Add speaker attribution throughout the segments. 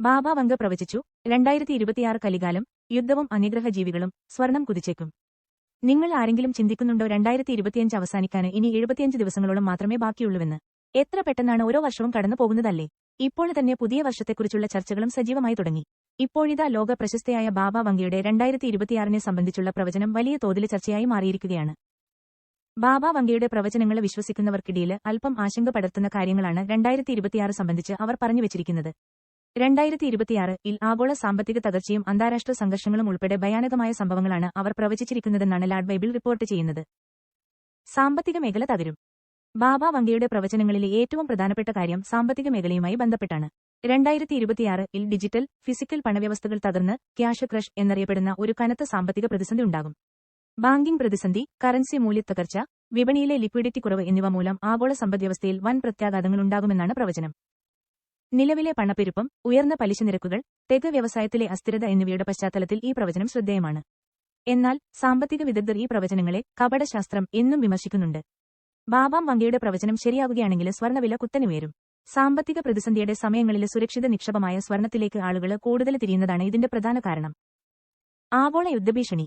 Speaker 1: ബാബ വങ്ക പ്രവചിച്ചു. രണ്ടായിരത്തി ഇരുപത്തിയാറ് കലികാലം യുദ്ധവും അന്യഗ്രഹ ജീവികളും സ്വർണം കുതിച്ചേക്കും. നിങ്ങൾ ആരെങ്കിലും ചിന്തിക്കുന്നുണ്ടോ രണ്ടായിരത്തി ഇരുപത്തിയഞ്ച് അവസാനിക്കാൻ ഇനി എഴുപത്തിയഞ്ച് ദിവസങ്ങളോളം മാത്രമേ ബാക്കിയുള്ളൂവെന്ന്? എത്ര പെട്ടെന്നാണ് ഓരോ വർഷവും കടന്നു പോകുന്നതല്ലേ? ഇപ്പോൾ തന്നെ പുതിയ വർഷത്തെക്കുറിച്ചുള്ള ചർച്ചകളും സജീവമായി തുടങ്ങി. ഇപ്പോഴിതാ ലോക പ്രശസ്തയായ ബാബ വങ്കയുടെ രണ്ടായിരത്തി ഇരുപത്തിയാറിനെ സംബന്ധിച്ചുള്ള പ്രവചനം വലിയ തോതിൽ ചർച്ചയായി മാറിയിരിക്കുകയാണ്. ബാബ വങ്കയുടെ പ്രവചനങ്ങൾ വിശ്വസിക്കുന്നവർക്കിടയിൽ അല്പം ആശങ്ക പടർത്തുന്ന കാര്യങ്ങളാണ് രണ്ടായിരത്തി ഇരുപത്തിയാറ് സംബന്ധിച്ച് അവർ പറഞ്ഞു വച്ചിരിക്കുന്നത്. രണ്ടായിരത്തി ഇരുപത്തിയാറ് ഇൽ ആഗോള സാമ്പത്തിക തകർച്ചയും അന്താരാഷ്ട്ര സംഘർഷങ്ങളും ഉൾപ്പെടെ ഭയാനകമായ സംഭവങ്ങളാണ് അവർ പ്രവചിച്ചിരിക്കുന്നതെന്നാണ് ലാഡ് ബൈബിൾ റിപ്പോർട്ട് ചെയ്യുന്നത്. സാമ്പത്തിക മേഖല തകരും. ബാബ വങ്കയുടെ പ്രവചനങ്ങളിലെ ഏറ്റവും പ്രധാനപ്പെട്ട കാര്യം സാമ്പത്തിക മേഖലയുമായി ബന്ധപ്പെട്ടാണ്. രണ്ടായിരത്തി ഇരുപത്തിയാറ് ഇൽ ഡിജിറ്റൽ ഫിസിക്കൽ പണവ്യവസ്ഥകൾ തകർന്ന് ക്യാഷ് ക്രഷ് എന്നറിയപ്പെടുന്ന ഒരു കനത്ത സാമ്പത്തിക പ്രതിസന്ധി ഉണ്ടാകും. ബാങ്കിംഗ് പ്രതിസന്ധി കറൻസി മൂല്യത്തകർച്ച വിപണിയിലെ ലിക്വിഡിറ്റി കുറവ് എന്നിവ മൂലം ആഗോള സമ്പദ്വ്യവസ്ഥയിൽ വൻ പ്രത്യാഘാതങ്ങൾ ഉണ്ടാകുമെന്നാണ് പ്രവചനം. നിലവിലെ പണപ്പെരുപ്പം ഉയർന്ന പലിശ നിരക്കുകൾ തെക്ക് വ്യവസായത്തിലെ അസ്ഥിരത എന്നിവയുടെ പശ്ചാത്തലത്തിൽ ഈ പ്രവചനം ശ്രദ്ധേയമാണ്. എന്നാൽ സാമ്പത്തിക വിദഗ്ധർ ഈ പ്രവചനങ്ങളെ കപടശാസ്ത്രം എന്നും വിമർശിക്കുന്നുണ്ട്. ബാബാം വങ്കയുടെ പ്രവചനം ശരിയാവുകയാണെങ്കിൽ സ്വർണവില കുത്തനുയരും സാമ്പത്തിക പ്രതിസന്ധിയുടെ സമയങ്ങളിൽ സുരക്ഷിത നിക്ഷേപമായ സ്വർണത്തിലേക്ക് ആളുകൾ കൂടുതൽ തിരിയുന്നതാണ് ഇതിന്റെ പ്രധാന കാരണം. ആഗോള യുദ്ധഭീഷണി.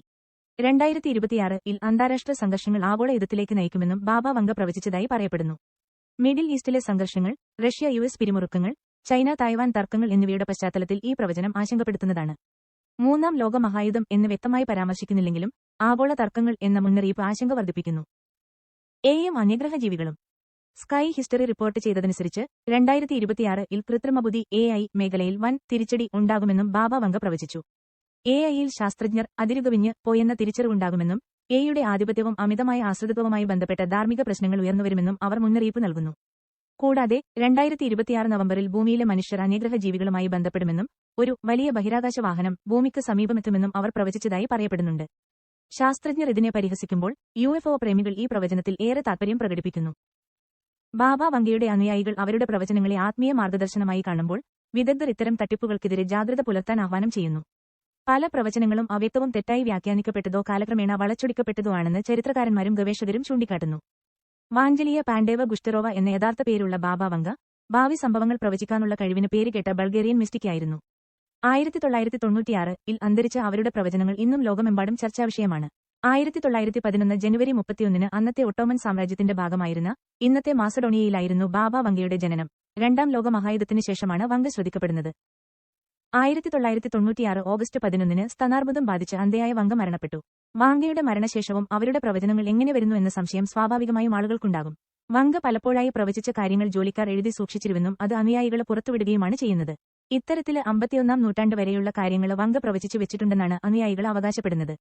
Speaker 1: രണ്ടായിരത്തി ഇരുപത്തിയാറിൽ അന്താരാഷ്ട്ര സംഘർഷങ്ങൾ ആഗോള യുദ്ധത്തിലേക്ക് നയിക്കുമെന്നും ബാബ വങ്ക പ്രവചിച്ചതായി പറയപ്പെടുന്നു. മിഡിൽ ഈസ്റ്റിലെ സംഘർഷങ്ങൾ റഷ്യ യുഎസ് പിരിമുറുക്കങ്ങൾ ചൈന തായ്വാൻ തർക്കങ്ങൾ എന്നിവയുടെ പശ്ചാത്തലത്തിൽ ഈ പ്രവചനം ആശങ്കപ്പെടുത്തുന്നതാണ്. മൂന്നാം ലോക മഹായുദ്ധം എന്ന് വ്യക്തമായി പരാമർശിക്കുന്നില്ലെങ്കിലും ആഗോള തർക്കങ്ങൾ എന്ന മുന്നറിയിപ്പ് ആശങ്ക വർദ്ധിപ്പിക്കുന്നു. എയും അന്യഗ്രഹ ജീവികളും സ്കൈ ഹിസ്റ്ററി റിപ്പോർട്ട് ചെയ്തതനുസരിച്ച് രണ്ടായിരത്തി ഇരുപത്തിയാറിൽ കൃത്രിമബുദ്ധി എ ഐ മേഖലയിൽ വൻ തിരിച്ചടി ഉണ്ടാകുമെന്നും ബാബ വങ്ക പ്രവചിച്ചു. എ ഐയിൽ ശാസ്ത്രജ്ഞർ അതിരുകവിഞ്ഞ് പോയെന്ന തിരിച്ചറിവുണ്ടാകുമെന്നും എയുടെ ആധിപത്യവും അമിതമായ ആശ്രിതത്വവുമായി ബന്ധപ്പെട്ട ധാർമ്മിക പ്രശ്നങ്ങൾ ഉയർന്നുവരുമെന്നും അവർ മുന്നറിയിപ്പ് നൽകുന്നു. കൂടാതെ രണ്ടായിരത്തി ഇരുപത്തിയാറ് നവംബറിൽ ഭൂമിയിലെ മനുഷ്യർ അന്യഗ്രഹ ജീവികളുമായി ബന്ധപ്പെടുമെന്നും ഒരു വലിയ ബഹിരാകാശ വാഹനം ഭൂമിക്ക് സമീപമെത്തുമെന്നും അവർ പ്രവചിച്ചതായി പറയപ്പെടുന്നുണ്ട്. ശാസ്ത്രജ്ഞർ ഇതിനെ പരിഹസിക്കുമ്പോൾ യുഎഫ്ഒ പ്രേമികൾ ഈ പ്രവചനത്തിൽ ഏറെ താൽപര്യം പ്രകടിപ്പിക്കുന്നു. ബാബ വങ്കയുടെ അനുയായികൾ അവരുടെ പ്രവചനങ്ങളെ ആത്മീയ മാർഗദർശനമായി കാണുമ്പോൾ വിദഗ്ധർ ഇത്തരം തട്ടിപ്പുകൾക്കെതിരെ ജാഗ്രത പുലർത്താൻ ആഹ്വാനം ചെയ്യുന്നു. പല പ്രവചനങ്ങളും അവ്യക്തവും തെറ്റായി വ്യാഖ്യാനിക്കപ്പെട്ടതോ കാലക്രമേണ വളച്ചൊടിക്കപ്പെട്ടതോ ആണെന്ന് ചരിത്രകാരന്മാരും ഗവേഷകരും ചൂണ്ടിക്കാട്ടുന്നു. വാഞ്ചലിയ പാണ്ഡേവ ഗുഷ്ടറോവ എന്ന യഥാർത്ഥ പേരുള്ള ബാബ വങ്ക ഭാവി സംഭവങ്ങൾ പ്രവചിക്കാനുള്ള കഴിവിന് പേരുകേട്ട ബൾഗേറിയൻ മിസ്റ്റിക്കായിരുന്നു. ആയിരത്തി തൊള്ളായിരത്തി തൊണ്ണൂറ്റിയാറ് അന്തരിച്ച അവരുടെ പ്രവചനങ്ങൾ ഇന്നും ലോകമെമ്പാടും ചർച്ചാ വിഷയമാണ്. ആയിരത്തി തൊള്ളായിരത്തി പതിനൊന്ന് ജനുവരി മുപ്പത്തിയൊന്നിന് അന്നത്തെ ഒട്ടോമൻ സാമ്രാജ്യത്തിന്റെ ഭാഗമായിരുന്ന ഇന്നത്തെ മാസഡോണിയയിലായിരുന്നു ബാബ വങ്കയുടെ ജനനം. രണ്ടാം ലോക മഹായുദ്ധത്തിന് ശേഷമാണ് വങ്ക ശ്രദ്ധിക്കപ്പെടുന്നത്. ആയിരത്തി തൊള്ളായിരത്തി തൊണ്ണൂറ്റിയാറ് ഓഗസ്റ്റ് പതിനൊന്നിന് സ്തനാർബുദം ബാധിച്ച് അന്തയായ വങ്ക മരണപ്പെട്ടു. വാങ്കയുടെ മരണശേഷവും അവരുടെ പ്രവചനങ്ങൾ എങ്ങനെ വരുന്നു എന്ന സംശയം സ്വാഭാവികമായും ആളുകൾക്കുണ്ടാകും. വങ്ക പലപ്പോഴായി പ്രവചിച്ച കാര്യങ്ങൾ ജോലിക്കാർ എഴുതി സൂക്ഷിച്ചിരുവെന്നും അത് അനുയായികളെ പുറത്തുവിടുകയുമാണ് ചെയ്യുന്നത്. ഇത്തരത്തിൽ അമ്പത്തിയൊന്നാം നൂറ്റാണ്ട് വരെയുള്ള കാര്യങ്ങൾ വങ്ക പ്രവചിച്ചു വെച്ചിട്ടുണ്ടെന്നാണ് അനുയായികൾ അവകാശപ്പെടുന്നത്.